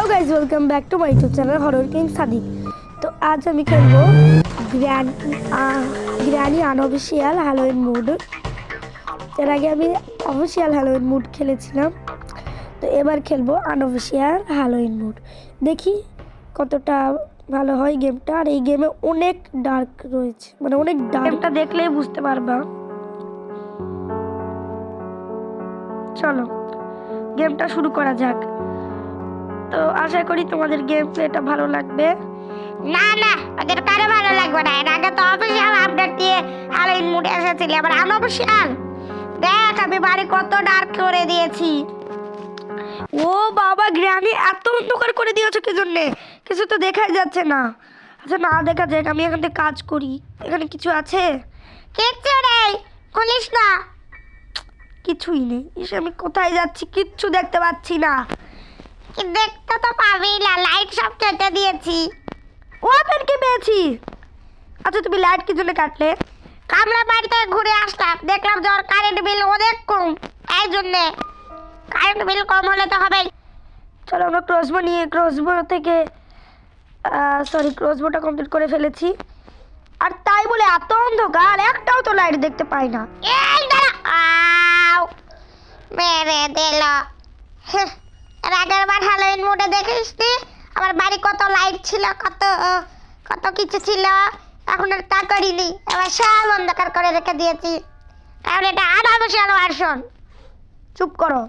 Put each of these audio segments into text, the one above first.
Hello guys welcome back to my YouTube channel horror king Sadiq তো আজ আমি খেলব গ্র্যান আনঅফিসিয়াল হ্যালোইন মুড এর আগে আমি অফিসিয়াল হ্যালোইন মুড খেলেছিলাম। তো এবার খেলব আনঅফিসিয়াল হ্যালোইন মুড দেখি কতটা ভালো হয় গেমটা। আর এই গেমে অনেক ডার্ক রয়েছে। মানে অনেক ডার্কটা দেখলেই বুঝতে পারবা। চলো, গেমটা শুরু করা যাক। তো আশা করি তোমাদের গেম প্লেটা ভালো লাগবে। না না ওদের কারও ভালো লাগবে না। এর আগে তো অফিসিয়াল আপডেট দিয়ে হ্যালোইন মুডে এসেছিলি আবার আনঅফিসিয়াল দেখ আমি বাড়ি কত ডার্ক করে দিয়েছি। ও বাবা গ্রানি এত অন্ধকার করে দিয়েছ কি জন্যে? কিছু তো দেখাই যাচ্ছে না। আচ্ছা না দেখা যাক আমি এখান থেকে কাজ করি। এখানে কিছু আছে? কিচ্ছু নেই খুলিস না। কিছুই নেই। ইস আমি কোথায় যাচ্ছি? কিচ্ছু দেখতে পাচ্ছি না। দেখতে তো পাবি না লাইট সব কেটে দিয়েছি। ওপেন কি পেয়েছি? আচ্ছা তুমি লাইট কি জন্য কাটলে? কামলা বাড়িতে ঘুরে আসলাম দেখলাম যে ওর কারেন্ট বিল অনেক কম এই জন্যে। কারেন্ট বিল কম হলে তো হবেই। চলো আমরা ক্রসবো নিয়ে ক্রসবো থেকে সরি ক্রসবোটা কমপ্লিট করে ফেলেছি। আর তাই বলে এত অন্ধকার একটাও তো লাইট দেখতে পাই না। এই দাঁড়া আউ মেরে দিল। হ্যাঁ, আগের বার হ্যালোইন মোডে দেখিস নি? আমার বাড়ি কত লাইট ছিল, কত কত কিছু ছিল, এখন আর তা করিনি। এবার সব অন্ধকার করে রেখে দিয়েছি। কারণ এটা আনঅফিসিয়াল ভার্সন চুপ করো।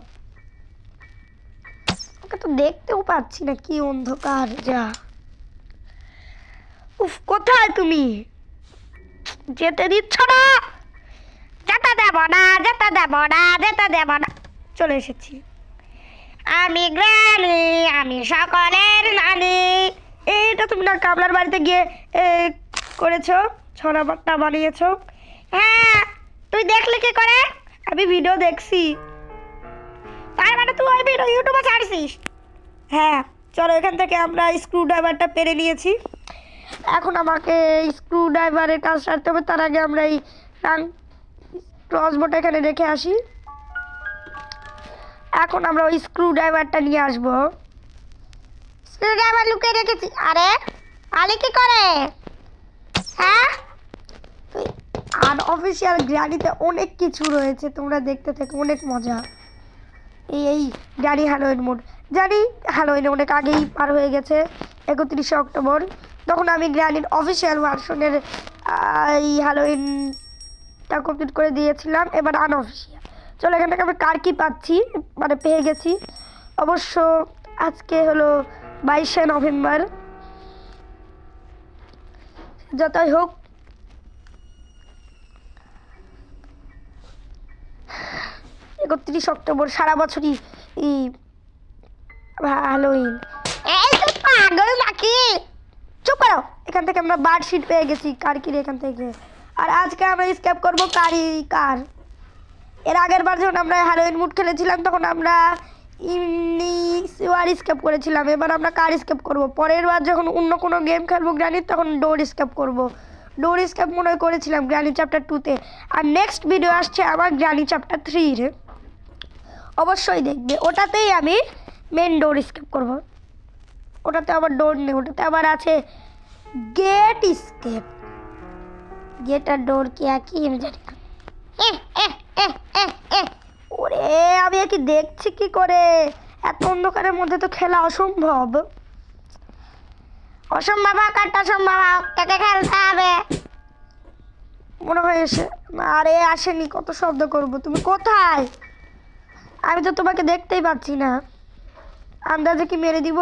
ওকে তো দেখতেও পাচ্ছি না কি অন্ধকার যা। উফ, কোথায় তুমি? যেতে দিচ্ছ না? যেতে দেব না, যেতে দেব না, যেতে দেব না। চলে এসেছি। আমি গ্রানি আমি সকলের নানি। এইটা তুমি না কামলার বাড়িতে গিয়ে করেছ? ছড়া বার্তা বানিয়েছো? হ্যাঁ তুই দেখলি কি করে? আমি ভিডিও দেখছি। তার মানে তুই ওই ভিডিও ইউটিউবে ছাড়ছিস? হ্যাঁ চলো এখান থেকে আমরা স্ক্রু ড্রাইভারটা পেরে নিয়েছি। এখন আমাকে স্ক্রু ড্রাইভারের কাজ সারতে হবে, তার আগে আমরা এই রাং ক্রসবোটা এখানে রেখে আসি। এখন আমরা ওই স্ক্রু ড্রাইভারটা নিয়ে আসব। স্ক্রুড্রাইভার লুকিয়ে রেখেছি। আরে আলি কি করে? হ্যাঁ? আর অফিসিয়াল গ্রানিতে অনেক কিছু রয়েছে, তোমরা দেখতে থাকো অনেক মজা। এই এই জানি হ্যালোইন মোড জানি হ্যালোইন অনেক আগেই পার হয়ে গেছে, একত্রিশে অক্টোবর। তখন আমি গ্রানির অফিসিয়াল ভার্সনের এই হ্যালোইনটা কমপ্লিট করে দিয়েছিলাম, এবার আনঅফিসিয়াল চলো, এখান থেকে আমি কার কি পাচ্ছি? মানে পেয়ে গেছি। অবশ্য আজকে হলো বাইশে নভেম্বর। যতই হোক। একত্রিশ অক্টোবর, সারা বছরই হ্যালোইন পাগল নাকি? চুপ করো। এখান থেকে আমরা বার শিট পেয়ে গেছি কার কিরে এখান থেকে। আর আজকে আমরা স্কেপ করব কারি কার। এর আগের বার যখন আমরা হ্যালোইন মুড খেলেছিলাম, তখন আমরা ইমনি সিওয়ার স্কেপ করেছিলাম। এবার আমরা কার স্কেপ করব? পরের বার যখন অন্য কোনো গেম খেলব গ্রানির তখন ডোর স্কেপ করব। ডোর স্কেপ মনে করেছিলাম গ্রানি চ্যাপ্টার টুতে আর নেক্সট ভিডিও আসছে আমার গ্রানি চ্যাপ্টার থ্রির অবশ্যই দেখবে। ওটাতেই আমি মেন ডোর স্কেপ করব। ওটাতে আবার ডোর নেই। ওটাতে আবার আছে গেট স্কেপ গেট আর ডোর কি একই? আমি জানি ওরে, আমি কি দেখছি কি করে? এত অন্ধকারের মধ্যে তো খেলা অসম্ভব। অসম্ভব কাটটা সম্ভব তোকে খেলতে হবে। মনে হয় এসে, আরে আসেনি, কত শব্দ করব, তুমি কোথায়? আমি তো তোমাকে দেখতেই পাচ্ছি না। আন্দাজে কি মেরে দিব?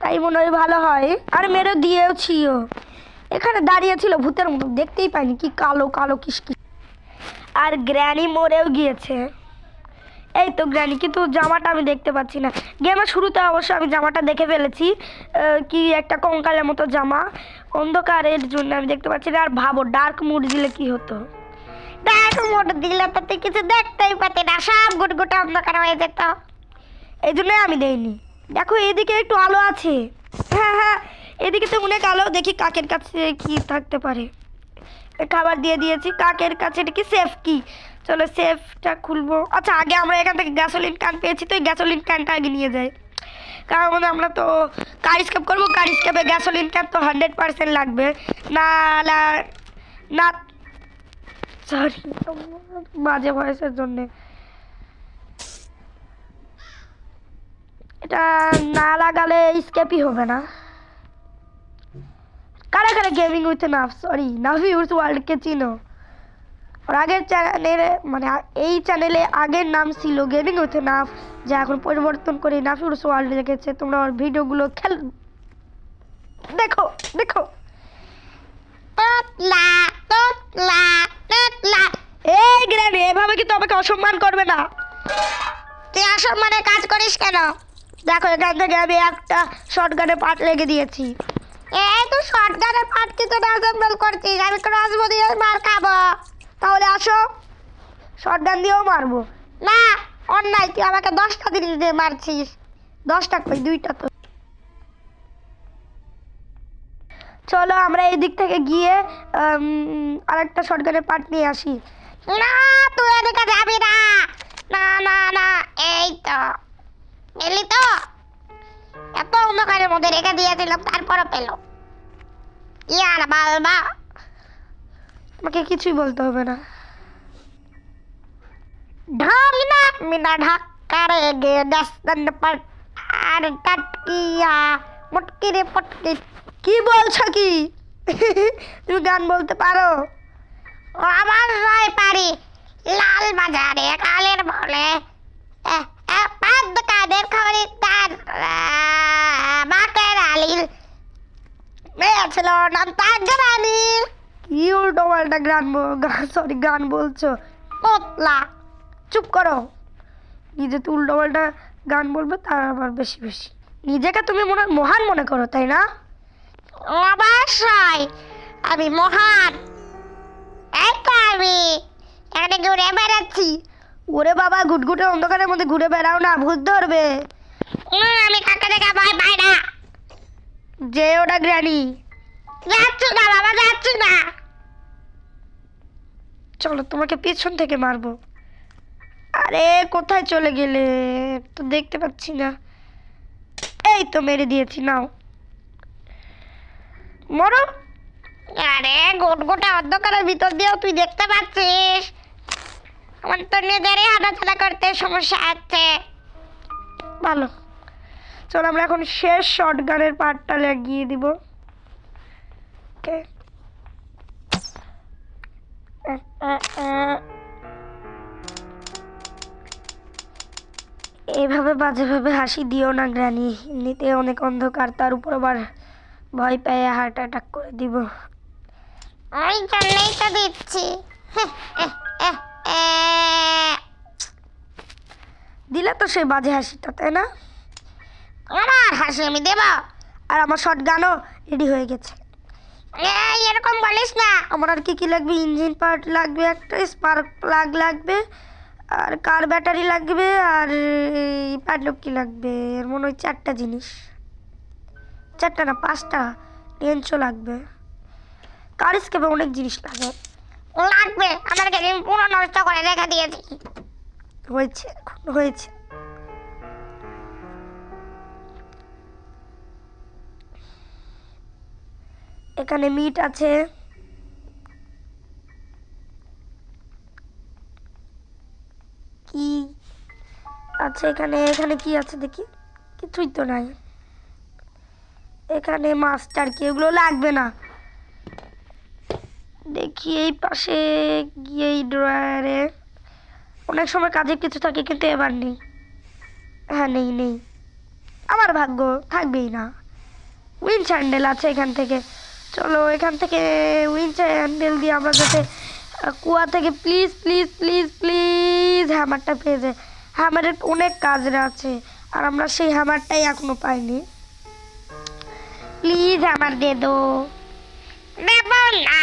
তাই মনে হয় ভালো হয়। আর মেরে দিয়েওছিও। এখানে দাঁড়িয়ে ছিল ভূতের মতো, দেখতেই পাইনি, কি কালো কালো কিসকি আর গ্র্যানি মরেও গিয়েছে। এই তো গ্র্যানি কিন্তু জামাটা আমি দেখতে পাচ্ছি না। গেমের শুরুতে অবশ্য আমি জামাটা দেখে ফেলেছি। কি একটা কঙ্কালের মতো জামা। অন্ধকারের জন্য আমি দেখতে পাচ্ছি না। আর ভাবো ডার্ক মুড দিলে কি হতো? দেখ মোট দিলে তো তুই কিছু দেখতেই পাতি না। সব গুট গুট অন্ধকার হয়ে যেত। এই জন্যই আমি দেইনি। দেখো এদিকে একটু আলো আছে। হ্যাঁ হ্যাঁ এদিকে তো অনেক আলো। দেখি কাকের কাছে কি থাকতে পারে। খাবার দিয়ে দিয়েছি। কাকের কাছে এটা কি সেফ কি? চলো সেফটা খুলবো। আচ্ছা আগে আমরা এখান থেকে গ্যাসোলিন ক্যান পেয়েছি তো এই গ্যাসোলিন ক্যানটা আগে নিয়ে যাই। কারণ আমরা তো কার স্কেপ করব কার স্কেপে গ্যাসোলিন ক্যাপ তো হান্ড্রেড পার্সেন্ট লাগবে। না না সরি মাঝে বয়সের জন্যে। এটা না লাগালে স্কেপই হবে না। কারা কারা গেমিং উইথ নাফ সরি নাভি উইথ ওয়ার্ল্ডকে চিনো ওর আগের চ্যানেলে মানে এই চ্যানেলে আগের নাম ছিল গেমিং উইথ নাফ যা এখন পরিবর্তন করে নাফি উইথ ওয়ার্ল্ড রেখেছে তোমরা ওর ভিডিওগুলো খেল দেখো দেখো। এই গ্র্যানি এভাবে কিন্তু আমাকে অসম্মান করবে না। তুই অসম্মানের কাজ করিস কেন? দেখো এখান থেকে আমি একটা শর্ট গানে পাট লেগে দিয়েছি। এই তোর অ্যাসেম্বল করছিস আমি ক্রসবো দিয়ে মার খাব। তাহলে আসো শর্ট গান দিয়েও মারবো। না, অন্যায়, তুই আমাকে দশটা দিয়ে মারছিস। দশটা কই, দুইটা তো। চলো আমরা এই দিক থেকে গিয়ে আর একটা শর্ট গানের পাট নিয়ে আসি। না, তুই এদিকে যাবি না। না না না, এই তো। এলি তো? এত অন্ধকারের মধ্যে রেখে দিয়েছিলাম তারপরও পেল। ইয়ার তোমাকে কিছুই বলতে হবে না। ঢাক না মিনা ঢাক গে আর টটকিয়া মুটকি রে পটকি। কি বলছো কি? তুমি গান বলতে পারো? আমার রায় পারি লাল বাজারে কালের বলে। কি উল্টো পাল্টা গান সরি গান বলছো? পোতলা। চুপ করো। নিজে তো উল্টো পাল্টা গান বলবে তার আবার বেশি বেশি। নিজেকে তুমি মনে মহান মনে করো তাই না? অবশ্যই। আমি মহান। এই তো আমি। এখানে ঘুরে বেড়াচ্ছি। ওরে বাবা গুটগুটে অন্ধকারের মধ্যে ঘুরে বেড়াও না ভূত ধরবে। আমি কাকে দেখে ভয় পাই না। যে ওটা গ্রানি যাচ্ছি না বাবা যাচ্ছি না। চলো তোমাকে পেছন থেকে মারবো। আরে কোথায় চলে গেলে? তো দেখতে পাচ্ছি না। এই তো মেরে দিয়েছি নাও। মরো। আরে গোট গোটা অন্ধকারের ভিতর দিয়েও তুই দেখতে পাচ্ছিস। আমার তো নিজেরই হাঁটাচলা করতে সমস্যা আছে। ভালো। চলো আমরা এখন শেষ শর্ট গানের পার্টটা লাগিয়ে দিব। ওকে। এইভাবে বাজেভাবে হাসি দিও না গ্রানি এমনিতে অনেক অন্ধকার তার উপর আবার ভয় পেয়ে হার্ট অ্যাটাক করে দিব। ওই জন্যই তো দিচ্ছি। দিলে তো সেই বাজে হাসিটা তাই না? আমার হাসি আমি দেব। আর আমার শর্ট গানও রেডি হয়ে গেছে। এরকম বলিস না। আমার আর কি কি লাগবে? ইঞ্জিন পার্ট লাগবে একটা স্পার্ক প্লাগ লাগবে আর কার ব্যাটারি লাগবে আর প্যাডলক কি লাগবে? এর মনে হয় চারটা জিনিস। চারটা না পাঁচটা লেন্সও লাগবে। কার স্কেপে অনেক জিনিস লাগে। লাগবে। আমার গাড়ি পুরো নষ্ট করে রেখে দিয়েছি। হয়েছে, এখন হয়েছে। এখানে মিট আছে। কি আছে এখানে? এখানে কি আছে দেখি? কিছুই তো নাই। এখানে মাস্টার কি এগুলো লাগবে না। দেখি এই পাশে গিয়ে এই ড্রয়ারে অনেক সময় কাজে কিছু থাকে, কিন্তু এবার নেই। হ্যাঁ নেই নেই। আমার ভাগ্য থাকবেই না। উইন স্যান্ডেল আছে এখান থেকে। চলো, এখান থেকে উইন স্যান্ডেল দিয়ে আমরা যাতে কুয়া থেকে প্লিজ প্লিজ প্লিজ প্লিজ হ্যামারটা পেয়ে যায় হ্যামারের অনেক কাজ আছে, আর আমরা সেই হ্যামারটাই এখনও পাইনি। প্লিজ হ্যামার দিয়ে দো। না।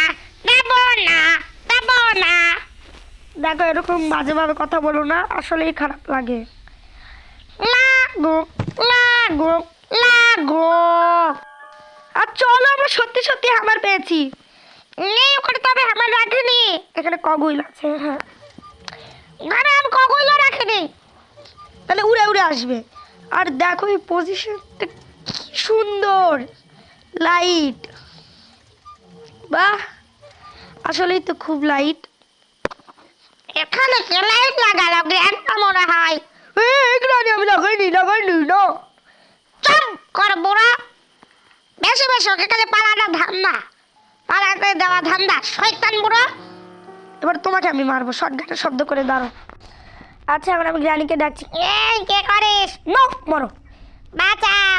দেখো, এরকম বাজেভাবে কথা বলো না, আসলেই খারাপ লাগে। লাগো লাগো লাগো। আর চলো, আমরা সত্যি সত্যি হ্যামার পেয়েছি। নেই ওখানে, তবে আমার রাখিনি। এখানে কগুইল আছে হ্যাঁ। ঘরে আমি কখনো রাখিনি। তাহলে উড়ে উড়ে আসবে। আর দেখো, এই পজিশনটা কি সুন্দর। লাইট বাহ। আসলেই তো খুব লাইট এখানে কে লাইট লাগালো গ্র্যান্ডপা মনে হয়? এগুলো আমি লাগাইনি লাগাইনি না চুপ কর বুড়া। বেশি বেশি ওকে খালি পালানো ধান্দা। পালাতে দেওয়া ধান্দা। শয়তান বুড়ো। এবার তোমাকে আমি মারবো শর্টগাটের শব্দ করে দাঁড়ো আচ্ছা এবার আমি গ্রানিকে ডাকছি। এই কে করিস? নো মরো। বাঁচাও।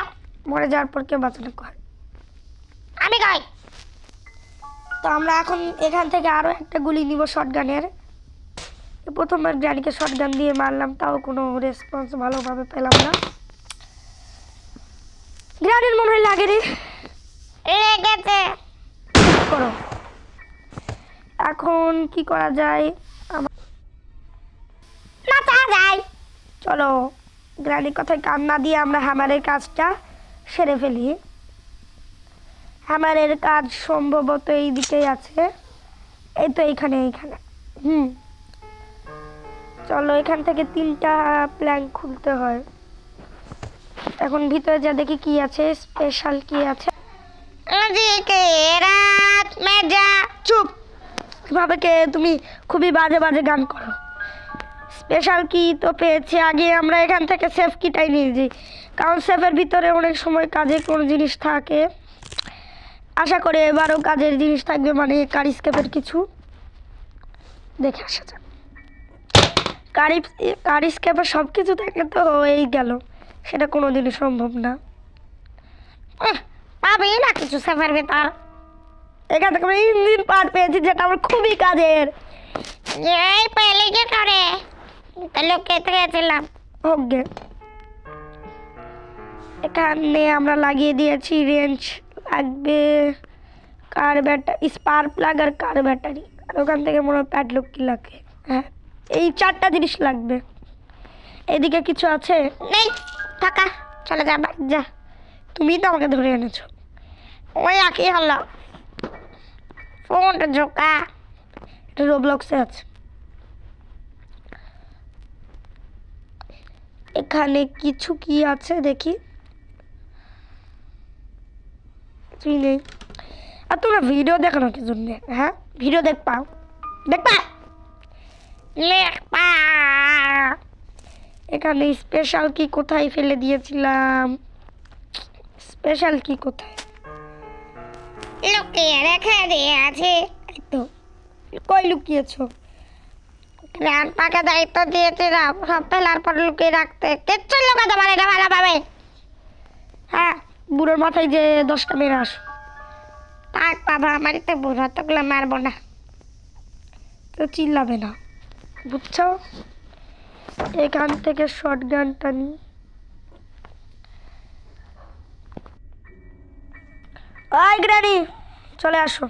মরে যাওয়ার পর কে বাঁচানো কর আমি কই? তো আমরা এখন এখান থেকে আরও একটা গুলি নিব শর্টগানের প্রথমবার গ্রানিকে শর্টগান দিয়ে মারলাম তাও কোনো রেসপন্স ভালোভাবে পেলাম না। গ্রানির মনে হয় লাগে রে। লেগেছে। করো। এখন কি করা যায়? আমার যায়। চলো গ্রানির কথায় কান না দিয়ে আমরা হামারের কাজটা সেরে ফেলি। হ্যামারের কাজ সম্ভবত এই দিকেই আছে। এই তো এইখানে এইখানে। হুম। চলো এখান থেকে তিনটা প্ল্যান খুলতে হয়। এখন ভিতরে যা দেখি কি আছে স্পেশাল কি আছে? চুপ। কীভাবে কে তুমি খুবই বাজে বাজে গান করো। স্পেশাল কি তো পেয়েছি আগে আমরা এখান থেকে সেফ কিটাই নিয়ে যাই কারণ সেফের ভিতরে অনেক সময় কাজে কোনো জিনিস থাকে। আশা করে এবারও কাজের জিনিস থাকবে মানে কারিস্কেপের কিছু। দেখে আসা যাক। কারি কারিস্কেপের সব কিছু থাকলে তো হয়েই গেল। সেটা কোনো দিনই সম্ভব না। পাবি না কিছু সেফের ভেতর। এখান থেকে আমরা ইঞ্জিন পার্ট পেয়েছি যেটা আমার খুবই কাজের। এই পেলে কি করে? তাহলে কেটে গেছিলাম ওকে এখানে আমরা লাগিয়ে দিয়েছি রেঞ্জ। লাগবে কার ব্যাটারি স্পার প্লাগ আর কার ব্যাটারি? আর ওখান থেকে মনে হয় প্যাডলক কি লাগে? হ্যাঁ এই চারটা জিনিস লাগবে। এদিকে কিছু আছে? নেই থাকা চলে যা বাড়ি যা। তুমিই তো আমাকে ধরে এনেছো। ওই একই হলো ফোনটা ঝোঁকা। এটা রোবলক্সে আছে। এখানে কিছু কি আছে দেখি? কিছুই নেই আর তোমরা ভিডিও দেখানো কি জন্য? হ্যাঁ? ভিডিও দেখ পাও দেখ পা লেখ পা এখানে স্পেশাল কি কোথায় ফেলে দিয়েছিলাম? স্পেশাল কি কোথায়? লুকিয়ে রেখে দিয়েছি। তো। কই লুকিয়েছো? গ্র্যান্ডপাকে দায়িত্ব দিয়েছিলাম। সব ফেলার পর লুকিয়ে রাখতে। কিচ্ছু লুকাতে পারে না ভালোভাবে। হ্যাঁ? বুড়োর মাথায় যে দশটা মেরে আসো থাক বাবা আমার তো বুড়ো তোগুলো মারবো না। তো চিল্লাবে না, বুঝছ? এখান থেকে শর্ট গানটা নি। ওই গ্রানি, চলে আসো।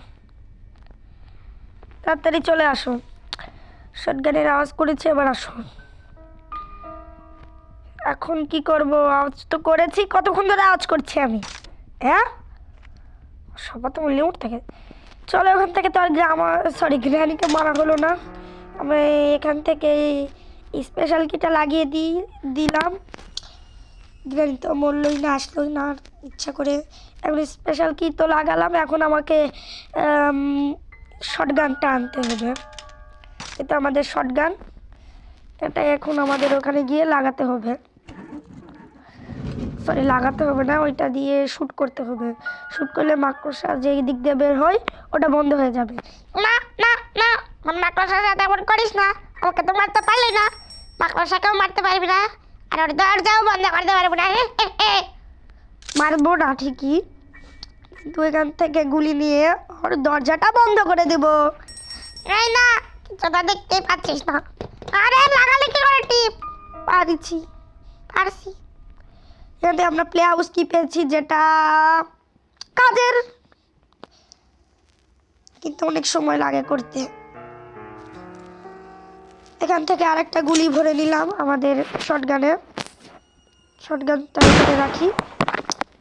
তাড়াতাড়ি চলে আসো। শর্ট গানের আওয়াজ করেছি, এবার আসো। এখন কি করব? আওয়াজ তো করেছি, কতক্ষণ ধরে আওয়াজ করছি আমি? হ্যাঁ? সবার তো লিউট থাকে। চলো ওখান থেকে তো আর গ্রাম সরি গ্রানিকে মারা হলো না। আমি এখান থেকে স্পেশাল কিটা লাগিয়ে দিই, দিলাম। গ্রানি তো মরলই না, আসলোই না ইচ্ছা করে এখন স্পেশাল কি তো লাগালাম। এখন আমাকে শর্ট গানটা আনতে হবে। এটা আমাদের শর্ট গান এটা এখন আমাদের ওখানে গিয়ে লাগাতে হবে। সরি লাগাতে হবে না ওইটা দিয়ে শ্যুট করতে হবে। শ্যুট করলে মাকড়সা যে দিক দিয়ে বের হয় ওটা বন্ধ হয়ে যাবে। না না না আমার মাকড়সার সাথে এমন করিস না আমাকে তো মারতে পারলি না। মাকড়সাকেও মারতে পারবি না আর ওর দরজাও বন্ধ করতে পারবি না। মারবো না ঠিকই। কিন্তু এখান থেকে গুলি নিয়ে ওর দরজাটা বন্ধ করে দেব। এই না তো দেখতেই পাচ্ছিস না। আরে লাগালে কি করে টিপ? পারিছি পারছি। এখান আমরা প্লে হাউস কি পেয়েছি? যেটা কাজের। কিন্তু অনেক সময় লাগে করতে। এখান থেকে আরেকটা গুলি ভরে নিলাম আমাদের শটগানে শটগানটা এখানে রাখি।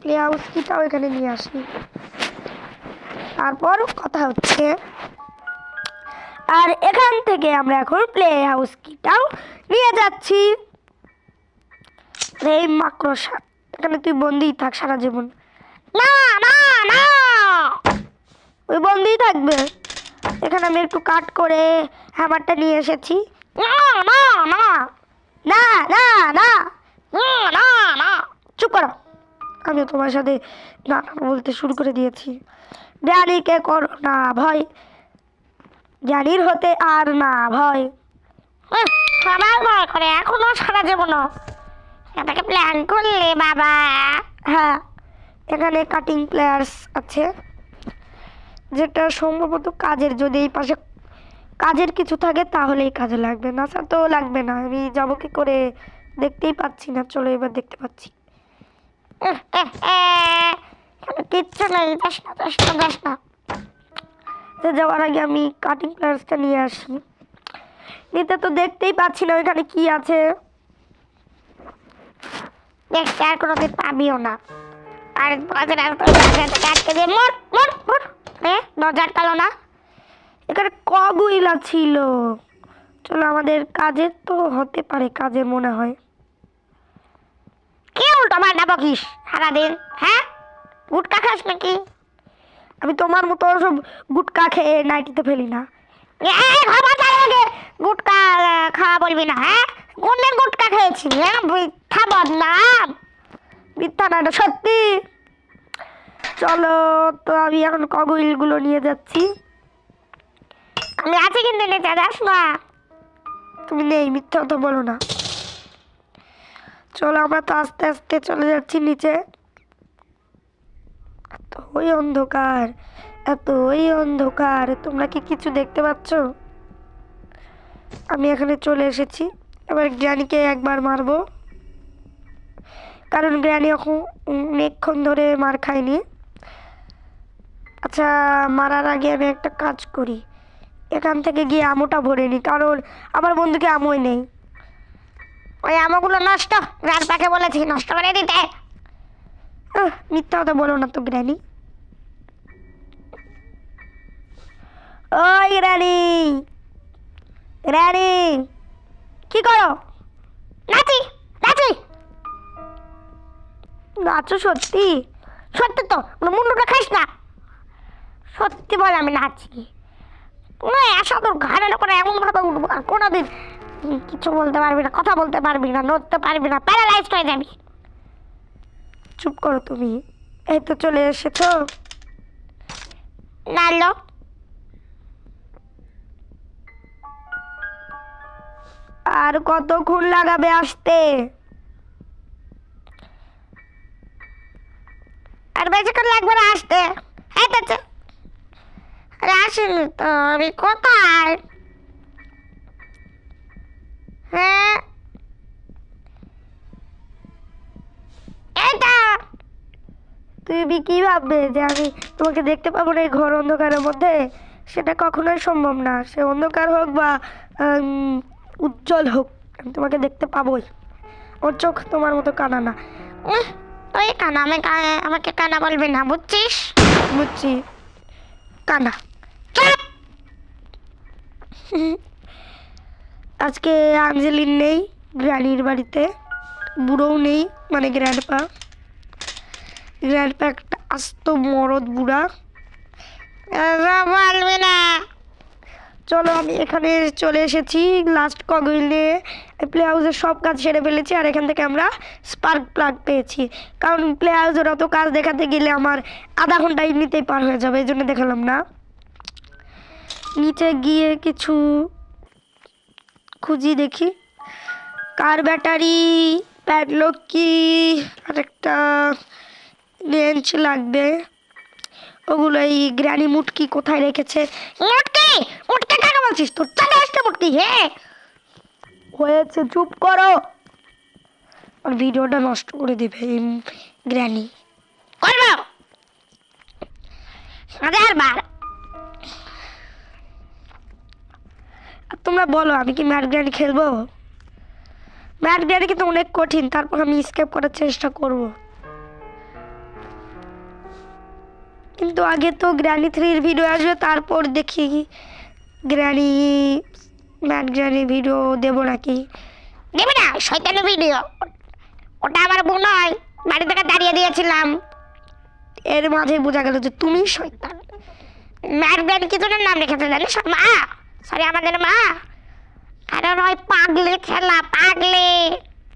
প্লে হাউস কিটাও এখানে নিয়ে আসি। তারপর কথা হচ্ছে, আর এখান থেকে আমরা এখন প্লে হাউস কিটাও নিয়ে যাচ্ছি। এই মাকড়সা এখানে তুই বন্দিই থাক সারা জীবন। না না না। ওই বন্দিই থাকবে। এখানে আমি একটু কাট করে হ্যামারটা নিয়ে এসেছি। না না না। না না না। না না চুপ করো। আমি তোমার সাথে না বলতে শুরু করে দিয়েছি। জ্ঞানীকে করো না ভয়। জ্ঞানীর হতে আর না ভয়। সবাই ভয় করে এখনও সারা যাব না এটাকে প্ল্যান করলে বাবা। হ্যাঁ এখানে কাটিং প্লেয়ার্স আছে যেটা সম্ভবত কাজের যদি এই পাশে কাজের কিছু থাকে তাহলেই কাজে লাগবে। না তো লাগবে না। আমি যাব কি করে? দেখতেই পাচ্ছি না। চলো এবার দেখতে পাচ্ছি। কিচ্ছু নেই। যাস না যাস না যাস না। তো যাওয়ার আগে আমি কাটিং প্লেয়ার্সটা নিয়ে আসি। নিতে তো দেখতেই পাচ্ছি না ওইখানে কি আছে। আর কোনোদিন পাবিও না। আর বাজারে আটকে দিয়ে মোট এ দরজা আটকালো না। এখানে কগুইলা ছিল। চলো আমাদের কাজের তো হতে পারে কাজের মনে হয়। কি উল্টো পাল্টা বকিস সারাদিন হ্যাঁ? গুটকা খাস নাকি? আমি তোমার মতো সব গুটকা খেয়ে নাইটিতে ফেলি না। গুটকা খাওয়া বলবি না হ্যাঁ? কোনদিন গুটকা খেয়েছি হ্যাঁ? মিথ্যা বদনাম। মিথ্যা না সত্যি। চলো, তো আমি এখন কগুইলগুলো নিয়ে যাচ্ছি। আমি আছি কিন্তু নিতে যাস না তুমি নেই, মিথ্যা কথা বলো না। চলো, আমরা তো আস্তে আস্তে চলে যাচ্ছি নিচে। এত ওই অন্ধকার এত ওই অন্ধকার, তোমরা কি কিছু দেখতে পাচ্ছ? আমি এখানে চলে এসেছি। এবার গ্র্যানিকে একবার মারবো। কারণ গ্র্যানি অনেকক্ষণ ধরে মার খায়নি। আচ্ছা মারার আগে আমি একটা কাজ করি। এখান থেকে গিয়ে আমোটা ভরে নিই কারণ আমার বন্ধুকে আমই নেই। ওই আমগুলো নষ্ট রাত পাকে বলেছি, নষ্ট করে দিতে। মিথ্যা কথা বলো না তো গ্র্যানি ওই গ্র্যানি গ্র্যানি কি করো? নাচি নাচি। নাচো সত্যি? সত্যি তো মুন্ডুটা খাইস না। সত্যি বলে আমি নাচি আসা তোর ঘাড়ের করে এমন ভাবে উঠবো আর কোনোদিন কিছু বলতে পারবি না কথা বলতে পারবি না নড়তে পারবি না প্যারালাইজ হয়ে যাবি। চুপ করো তুমি এই তো চলে এসেছ। নালো আর কতক্ষণ লাগাবে আসতে? আর বেশিক্ষণ লাগবে না আসতে। তো আরে আসেনি তো, আমি কোথায়? হ্যাঁ? তুমি কি ভাববে যে আমি তোমাকে দেখতে পাবো না এই ঘর অন্ধকারের মধ্যে? সেটা কখনোই সম্ভব না। সে অন্ধকার হোক বা উজ্জ্বল হোক, আমি তোমাকে দেখতে পাবোই। ওর চোখ তোমার মতো কানা না তুই কানা, আমি আমাকে কানা বলবি না, বুঝছিস? বুঝছি। কানা! আজকে আঞ্জেলিন নেই, গ্র্যানির বাড়িতে। বুড়োও নেই মানে গ্র্যান্ডপা গ্র্যান্ডপা একটা আস্ত মরদ বুড়া। বলবি না। চলো, আমি এখানে চলে এসেছি লাস্ট কগইল নিয়ে। প্লে হাউসের সব কাজ সেরে ফেলেছি, আর এখান থেকে আমরা স্পার্ক প্লাগ পেয়েছি। কারণ প্লে হাউসের অত কাজ দেখাতে গেলে আমার আধা ঘণ্টা এমনিতেই পার হয়ে যাবে, এই জন্য দেখালাম না। নিচে গিয়ে কিছু খুঁজি দেখি। কার ব্যাটারি প্যাডলক কি, আরেকটা বেঞ্চ লাগবে। ওগুলো এই গ্র্যানি মুটকি কোথায় রেখেছে? মুটকি! মুটকি কাকে বলছিস তোর? চালে আসতে মুটকি হ্যাঁ হয়েছে চুপ করো। আর ভিডিওটা নষ্ট করে দেবে এই গ্র্যানি করব! হাজার বার আর তোমরা বলো আমি কি ম্যাট গ্র্যানি খেলব? ম্যাট গ্র্যানি কিন্তু অনেক কঠিন তারপর আমি স্কেপ করার চেষ্টা করব। কিন্তু আগে তো গ্র্যানি থ্রির ভিডিও আসবে তারপর দেখি গ্র্যানি ম্যাট গ্র্যানি ভিডিও দেবো নাকি। দেবে না শয়তানি ভিডিও ওটা আমার বোন নয় বাড়ি থেকে দাঁড়িয়ে দিয়েছিলাম। এর মাঝে বোঝা গেল যে তুমি শৈতান শয়তান। ম্যাডবেন কি জন্য নাম রেখেছে জানিস? মা। সরি আমাদের মা। কারণ ওই পাগলে খেলা পাগলি।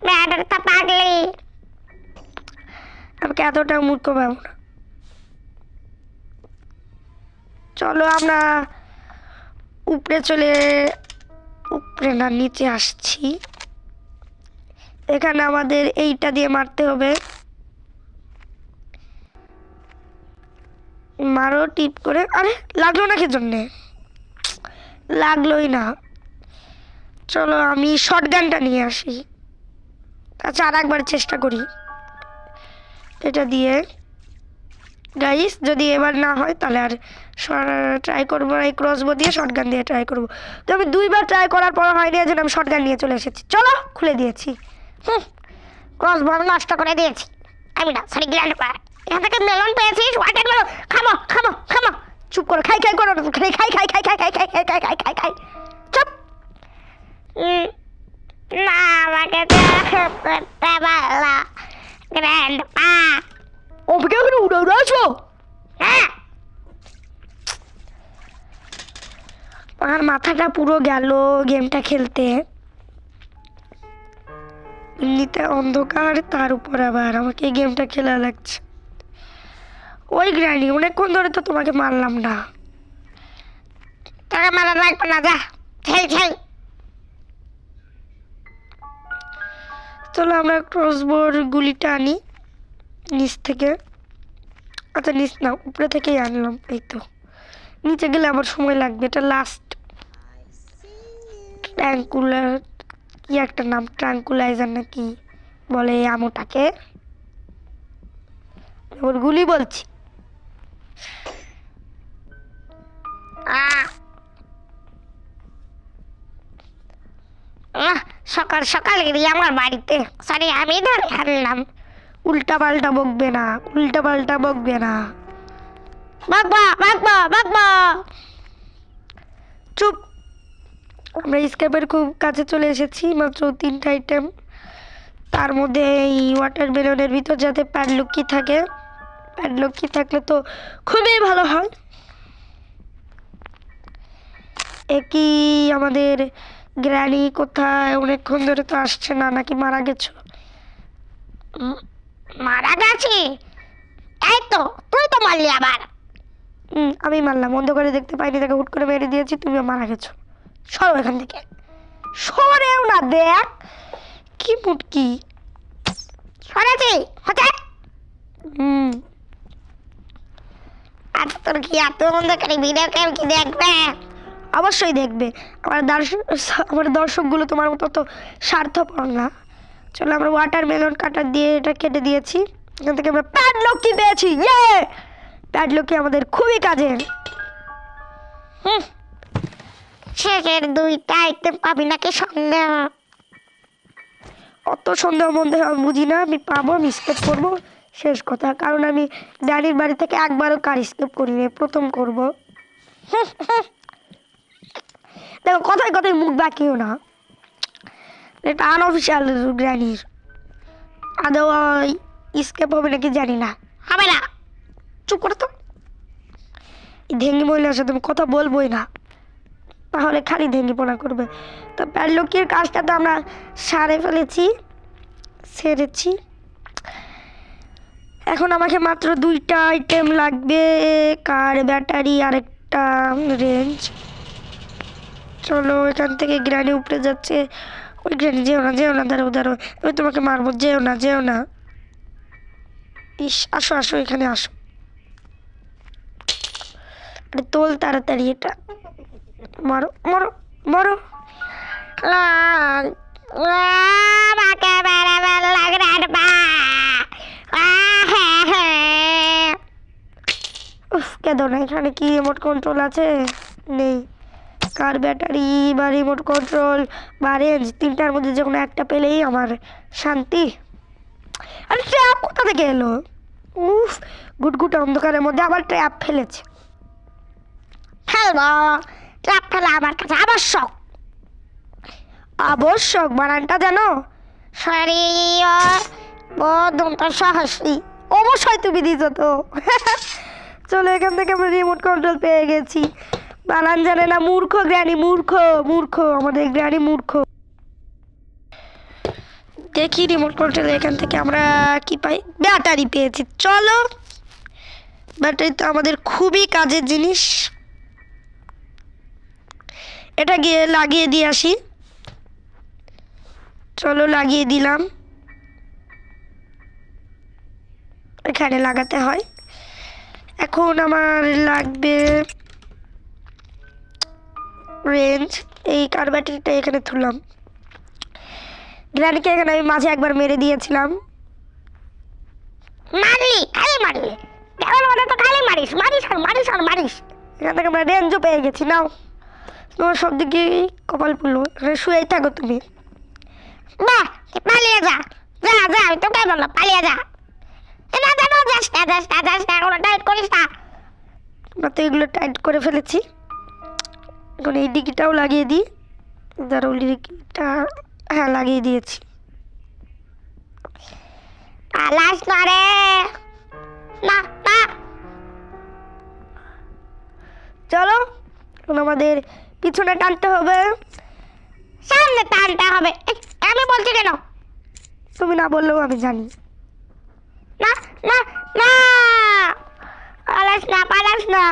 ম্যাডের তা পাগলি। আমাকে এতটা মূর্খ ভাবো না। চলো আমরা উপরে চলে, উপরে না, নিচে আসছি। এখানে আমাদের এইটা দিয়ে মারতে হবে। মারো, টিপ করে। আরে, লাগল না কি জন্যে? লাগলোই না। চলো আমি শর্ট গানটা নিয়ে আসি। আচ্ছা আর একবার চেষ্টা করি। এটা দিয়ে গাইস যদি এবার না হয় তাহলে আর ট্রাই করব এই ক্রসবো দিয়ে শর্ট গান দিয়ে ট্রাই করব তো আমি দুইবার ট্রাই করার পর হয়নি এই জন্য আমি শর্ট গান নিয়ে চলে এসেছি চলো খুলে দিয়েছি হুম ক্রস বল নষ্ট করে দিয়েছি আমি না সরি গ্র্যান্ড পা এখান থেকে মেলন পেয়েছিস ওয়াটার খামো খামো খামো চুপ করো খাই খাই করো খাই খাই খাই খাই খাই খাই খাই খাই খাই খাই খাই খাই চুপ না আমাকে গ্র্যান্ড পা উড়ে আসব? হ্যাঁ। আমার মাথাটা পুরো গেল গেমটা খেলতে। এমনিতে অন্ধকার, তার উপর আবার আমাকে গেমটা খেলা লাগছে। ওই গ্রানি, অনেকক্ষণ ধরে তো তোমাকে মারলাম না। তোকে মারা লাগবে না, যা, খেল খেল। চলো আমরা ক্রসবোর গুলিটা আনি, নিচ থেকে। আচ্ছা নিচ না, উপরে থেকেই আনলাম, এই তো। নিচে গেলে আবার সময় লাগবে, এটা লাস্ট ট্র্যাঙ্কুলার কি একটা নাম? ট্র্যাঙ্কুলাইজার নাকি বলে এই আমোটাকে ওর গুলি বলছি। সকাল সকাল এলি আমার বাড়িতে। সরি আমি ধরে হারলাম উল্টা পাল্টা বকবে না উল্টা পাল্টা বকবে না। বাগবা বাগবা বাগবা চুপ। আমরা স্কেপের খুব কাছে চলে এসেছি, মাত্র তিনটা আইটেম তার মধ্যে এই ওয়াটার বেলুনের ভিতর যাতে প্যাডলুকি থাকে প্যাডলুকি থাকলে তো খুবই ভালো হয়। একই আমাদের গ্র্যানি কোথায়? অনেকক্ষণ ধরে তো আসছে না, নাকি মারা গেছো? মারা গেছি। এই তো তুই তো মারলি আবার। হুম আমি মারলাম অন্ধকারে দেখতে পাইনি তাকে হুট করে মেরে দিয়েছি তুমিও মারা গেছো। সরো এখান থেকে। সরেও না দেখ কি মুটকি। সরেছি হচ্ছে? হুম। তোর কি এত অন্ধকারে ভিডিও কেউ কি দেখবে? অবশ্যই দেখবে। আমার দর্শক আমার দর্শকগুলো তোমার মতো তো স্বার্থপর না। চলো আমরা ওয়াটার মেলন কাটার দিয়ে এটা কেটে দিয়েছি। এখান থেকে আমরা প্যাডলকি পেয়েছি ইয়ে প্যাডলকি আমাদের খুবই কাজের হুম। শেষের দুইটা আইটেম পাবি নাকি সন্দেহ অত সন্দেহ মন্দেহ আমি বুঝি না আমি পাবো আমি স্কেপ করব শেষ কথা। কারণ আমি ড্যাডির বাড়ি থেকে একবারও কার স্কেপ করিনি প্রথম করব। দেখো কথায় কথায় মুখ বাকিও না। এটা আনঅফিসিয়াল গ্র্যানির আদৌ স্কেপ হবে নাকি জানি না। হবে না। চুপ করে তো ধেঙ্গি মহিলার সাথে আমি কথা বলবোই না। তাহলে খালি ধেঙ্গিপনা করবে। তো প্যারলকির কাজটা তো আমরা সারে ফেলেছি, সেরেছি। এখন আমাকে মাত্র দুইটা আইটেম লাগবে। কার ব্যাটারি আর একটা রেঞ্জ চলো, এখান থেকে গ্রানি উপরে যাচ্ছে। গ্রানি যেও না যেও না দাঁড়ো দাঁড়ো আমি তোমাকে মারবো, যেও না যেও না। ইস, আসো আসো, এখানে আসো। আরে, তোল তাড়াতাড়ি এটা। মারো মারো মারো। আমাকে না, এখানে কি রিমোট কন্ট্রোল আছে? নেই। কার ব্যাটারি, বা রিমোট কন্ট্রোল বা রেঞ্জ তিনটার মধ্যে যে কোনো একটা পেলেই আমার শান্তি। আরে ট্র্যাপ কোথা থেকে এলো? উফ গুটগুট অন্ধকারের মধ্যে আবার ট্র্যাপ ফেলেছে। ফেলব ট্রাপ ফেলা আমার কাছে আবশ্যক। আবশ্যক বানানটা জানো শরীর বদন তো সাহসী। অবশ্যই তুমি দিছো তো। চলো এখান থেকে আমরা রিমোট কন্ট্রোল পেয়ে গেছি। বানান জানে না মূর্খ গ্র্যানি, মূর্খ মূর্খ, আমাদের গ্র্যানি মূর্খ। দেখি রিমোট কন্ট্রোল এখান থেকে আমরা কি পাই? ব্যাটারি পেয়েছি, চলো। ব্যাটারি তো আমাদের খুবই কাজের জিনিস। এটা গিয়ে লাগিয়ে দিয়ে আসি। চলো লাগিয়ে দিলাম। এখানে লাগাতে হয়। এখন আমার লাগবে রেঞ্জ এই কার ব্যাটারিটা এখানে তুললাম। গ্র্যান্ডকে এখানে আমি মাঝে একবার মেরে দিয়েছিলাম। মারলি খালি মারলি। কেমন মনে তো খালি মারিস মারিস আর মারিস আর মারিস। এখান থেকে আমরা রেঞ্জও পেয়ে গেছি নাও। তোমার সব দিকে কপাল এখানে শুয়েই থাকো তুমি। বাহ পালিয়ে যা যা যা আমি তোকে বললাম পালিয়ে যা। না জানো যাস না যাস না যাস না টাইট করিস না। আমরা তো এগুলো টাইট করে ফেলেছি। এখন এই ডিকিটাও লাগিয়ে দিই। দাঁড়াও ডিকিটা হ্যাঁ লাগিয়ে দিয়েছি। পালাস না রে। না না। চলো এখন আমাদের পিছনে টানতে হবে। সামনে টানতে হবে। আমি বলছি কেন? তুমি না বললেও আমি জানি। না না না। পালাস না পালাস না।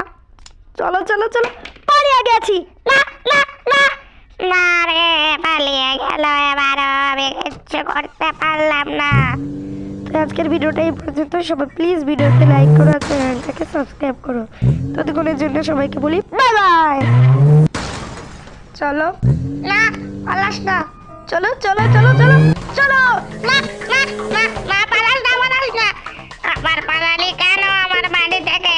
চলো চলো চলো। পালিয়ে গেছি না না না না রে পালিয়ে গেল এবারও আমি কিচ্ছু করতে পারলাম না। তো আজকের ভিডিওটা এই পর্যন্ত। সবাই প্লিজ ভিডিওতে লাইক করো আর চ্যানেলটাকে সাবস্ক্রাইব করো। ততক্ষণের জন্য সবাইকে বলি বাই বাই চলো। না পালাস না। চলো চলো চলো চলো চলো। না না না না পালাস না পালাস না। আবার পালালি কেন আমার বাড়ি থেকে?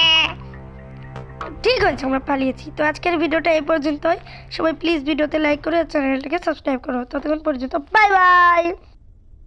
ঠিক আছে, আমরা পালিয়েছি। তো আজকের ভিডিওটা এই পর্যন্তই। সবাই প্লিজ ভিডিওতে লাইক করে চ্যানেলটাকে সাবস্ক্রাইব করো। ততক্ষণ পর্যন্ত বাই বাই